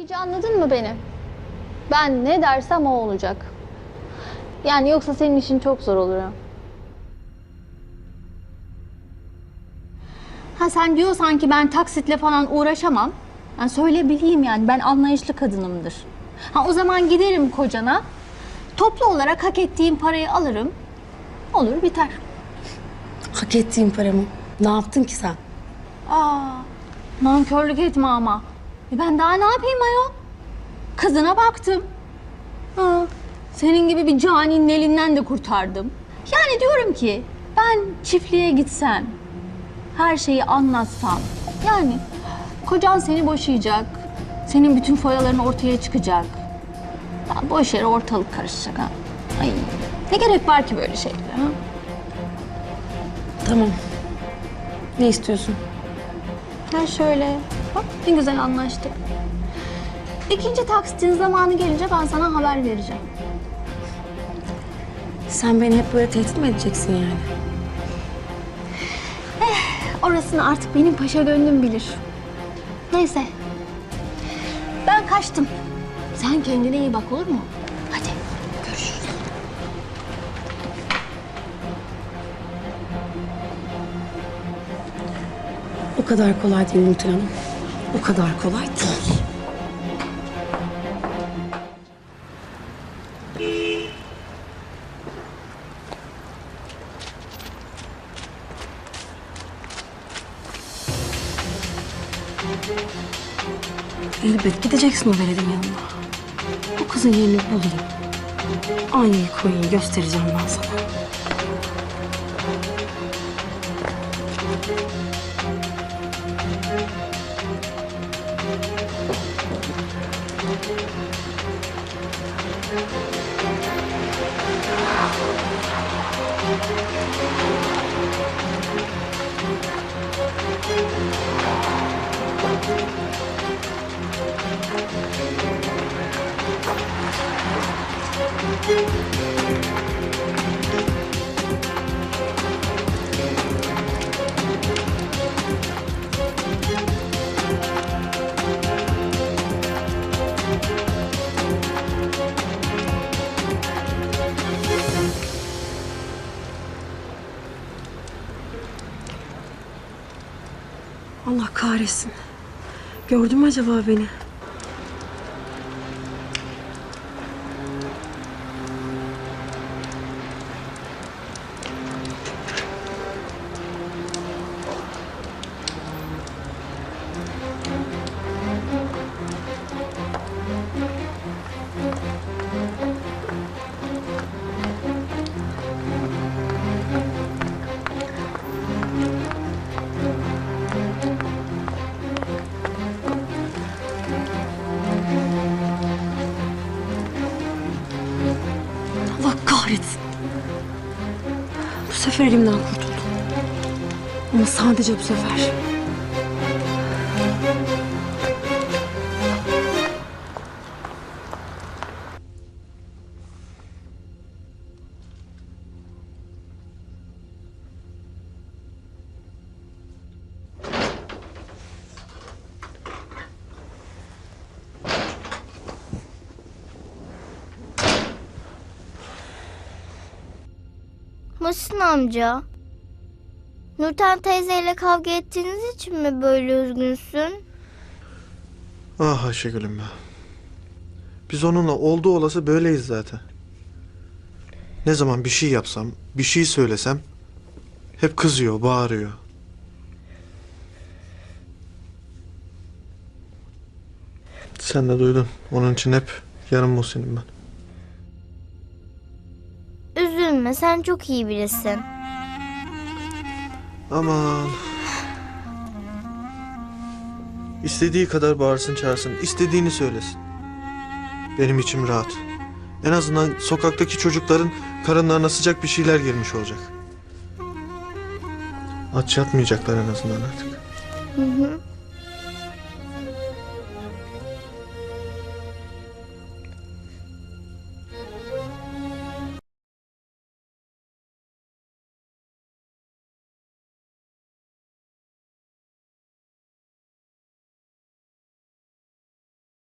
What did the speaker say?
İyice anladın mı beni? Ben ne dersem o olacak. Yani yoksa senin işin çok zor olur. ha. Ha sen diyorsan ki ben taksitle falan uğraşamam. Ben söyleyebileyim yani ben anlayışlı kadınımdır. Ha o zaman giderim kocana. Toplu olarak hak ettiğim parayı alırım. Olur biter. Hak ettiğim paramı. Ne yaptın ki sen? Aa, nankörlük etme ama. E ben daha ne yapayım ayol? Kızına baktım. Ha, senin gibi bir caninin elinden de kurtardım. Yani diyorum ki ben çiftliğe gitsem, her şeyi anlatsam. Yani kocan seni boşayacak. Senin bütün foyaların ortaya çıkacak. Ya boş yere ortalık karışacak ha. Ay, ne gerek var ki böyle şeylere ha? Tamam. Ne istiyorsun? Ha şöyle. Bak ne güzel anlaştık. İkinci taksitin zamanı gelince ben sana haber vereceğim. Sen beni hep böyle tehdit mi edeceksin yani? Orasını artık benim paşa gönlüm bilir. Neyse. Ben kaçtım. Sen kendine iyi bak olur mu? Hadi O kadar kolay değil Nurten Hanım. O kadar kolay değil. Elbet gideceksin o veledin yanına. O kızın yerini bulayım. Aynayı koyayım göstereceğim ben sana. Allah kahretsin. Gördün mü acaba beni? Kahretsin. Bu sefer elimden kurtuldum. Ama sadece bu sefer. Muhsin amca. Nurten teyzeyle kavga ettiğiniz için mi böyle üzgünsün? Ah Ayşegül'üm ya. Biz onunla olduğu olası böyleyiz zaten. Ne zaman bir şey yapsam, bir şey söylesem hep kızıyor, bağırıyor. Sen de duydun. Onun için hep yarım Muhsin'im ben. Üzülme sen çok iyi birisin. Aman. İstediği kadar bağırsın çağırsın, istediğini söylesin. Benim içim rahat. En azından sokaktaki çocukların karınlarına sıcak bir şeyler girmiş olacak. Aç yatmayacaklar en azından artık. Hı hı.